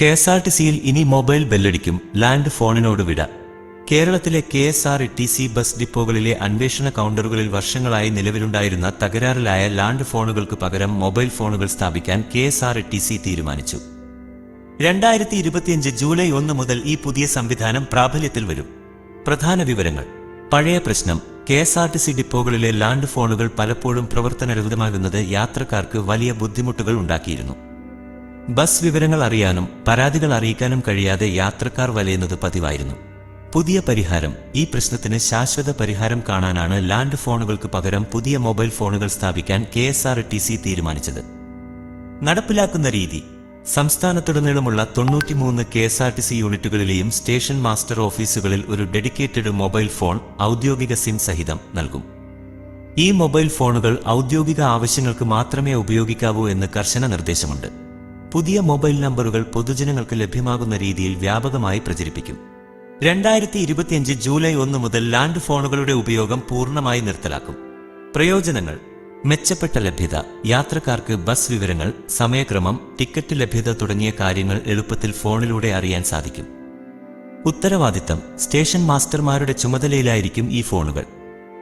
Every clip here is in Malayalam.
കെ എസ് ആർ ടി സിയിൽ ഇനി മൊബൈൽ ബെല്ലടിക്കും ലാൻഡ് ഫോണിനോട് വിട. കേരളത്തിലെ K S R T C bus ഡിപ്പോകളിലെ അന്വേഷണ കൗണ്ടറുകളിൽ വർഷങ്ങളായി നിലവിലുണ്ടായിരുന്ന തകരാറിലായ ലാൻഡ് ഫോണുകൾക്ക് പകരം മൊബൈൽ ഫോണുകൾ സ്ഥാപിക്കാൻ K S R T C തീരുമാനിച്ചു. രണ്ടായിരത്തി ഇരുപത്തിയഞ്ച് ജൂലൈ ഒന്ന് മുതൽ ഈ പുതിയ സംവിധാനം പ്രാബല്യത്തിൽ വരും. പ്രധാന വിവരങ്ങൾ. പഴയ പ്രശ്നം. K S R T C ഡിപ്പോകളിലെ land ഫോണുകൾ പലപ്പോഴും പ്രവർത്തനരഹിതമാകുന്നത് യാത്രക്കാർക്ക് വലിയ ബുദ്ധിമുട്ടുകൾ ഉണ്ടാക്കിയിരുന്നു. ബസ് വിവരങ്ങൾ അറിയാനും പരാതികൾ അറിയിക്കാനും കഴിയാതെ യാത്രക്കാർ വലയുന്നത് പതിവായിരുന്നു. പുതിയ പരിഹാരം ഈ പ്രശ്നത്തിന് ശാശ്വത പരിഹാരം കാണാനാണ് ലാൻഡ് ഫോണുകൾക്ക് പകരം പുതിയ മൊബൈൽ ഫോണുകൾ സ്ഥാപിക്കാൻ K S R T C തീരുമാനിച്ചത്. നടപ്പിലാക്കുന്ന രീതി സംസ്ഥാനത്തുടനീളമുള്ള തൊണ്ണൂറ്റിമൂന്ന് K S R T C യൂണിറ്റുകളിലെയും station master ഓഫീസുകളിൽ ഒരു ഡെഡിക്കേറ്റഡ് മൊബൈൽ ഫോൺ ഔദ്യോഗിക സിം സഹിതം നൽകും. ഈ മൊബൈൽ ഫോണുകൾ ഔദ്യോഗിക ആവശ്യങ്ങൾക്ക് മാത്രമേ ഉപയോഗിക്കാവൂ എന്ന് കർശന നിർദ്ദേശമുണ്ട്. പുതിയ മൊബൈൽ നമ്പറുകൾ പൊതുജനങ്ങൾക്ക് ലഭ്യമാകുന്ന രീതിയിൽ വ്യാപകമായി പ്രചരിപ്പിക്കും. രണ്ടായിരത്തി ഇരുപത്തിയഞ്ച് ജൂലൈ ഒന്ന് മുതൽ ലാൻഡ് ഫോണുകളുടെ ഉപയോഗം പൂർണമായി നിർത്തലാക്കും. പ്രയോജനങ്ങൾ. മെച്ചപ്പെട്ട ലഭ്യത. യാത്രക്കാർക്ക് ബസ് വിവരങ്ങൾ സമയക്രമം ടിക്കറ്റ് ലഭ്യത തുടങ്ങിയ കാര്യങ്ങൾ എളുപ്പത്തിൽ ഫോണിലൂടെ അറിയാൻ സാധിക്കും. ഉത്തരവാദിത്തം. സ്റ്റേഷൻ മാസ്റ്റർമാരുടെ ചുമതലയിലായിരിക്കും ഈ ഫോണുകൾ.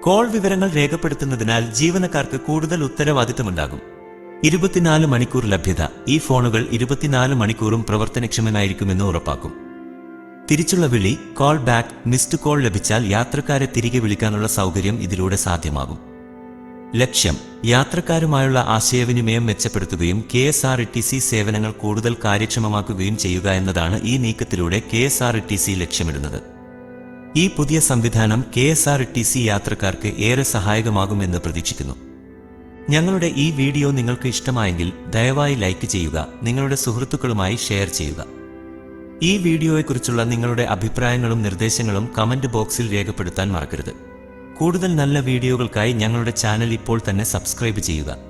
കോൾ വിവരങ്ങൾ രേഖപ്പെടുത്തുന്നതിനാൽ ജീവനക്കാർക്ക് കൂടുതൽ ഉത്തരവാദിത്തമുണ്ടാകും. ഇരുപത്തിനാല് മണിക്കൂർ ലഭ്യത. ഈ ഫോണുകൾ ഇരുപത്തിനാല് മണിക്കൂറും പ്രവർത്തനക്ഷമനായിരിക്കുമെന്ന് ഉറപ്പാക്കും. തിരിച്ചുള്ള വിളി കോൾ ബാക്ക് മിസ്ഡ് കോൾ ലഭിച്ചാൽ യാത്രക്കാരെ തിരികെ വിളിക്കാനുള്ള സൗകര്യം ഇതിലൂടെ സാധ്യമാകും. ലക്ഷ്യം യാത്രക്കാരുമായുള്ള ആശയവിനിമയം മെച്ചപ്പെടുത്തുകയും K S R T C സേവനങ്ങൾ കൂടുതൽ കാര്യക്ഷമമാക്കുകയും ചെയ്യുക എന്നതാണ് ഈ നീക്കത്തിലൂടെ K S R T C ലക്ഷ്യമിടുന്നത്. ഈ പുതിയ സംവിധാനം K S R T C യാത്രക്കാർക്ക് ഏറെ സഹായകമാകുമെന്ന് പ്രതീക്ഷിക്കുന്നു. ഞങ്ങളുടെ ഈ വീഡിയോ നിങ്ങൾക്ക് ഇഷ്ടമായെങ്കിൽ ദയവായി ലൈക്ക് ചെയ്യുക നിങ്ങളുടെ സുഹൃത്തുക്കളുമായി ഷെയർ ചെയ്യുക. ഈ വീഡിയോയെക്കുറിച്ചുള്ള നിങ്ങളുടെ അഭിപ്രായങ്ങളും നിർദ്ദേശങ്ങളും കമന്റ് ബോക്സിൽ രേഖപ്പെടുത്താൻ മറക്കരുത്. കൂടുതൽ നല്ല വീഡിയോകൾക്കായി ഞങ്ങളുടെ ചാനൽ ഇപ്പോൾ തന്നെ സബ്സ്ക്രൈബ് ചെയ്യുക.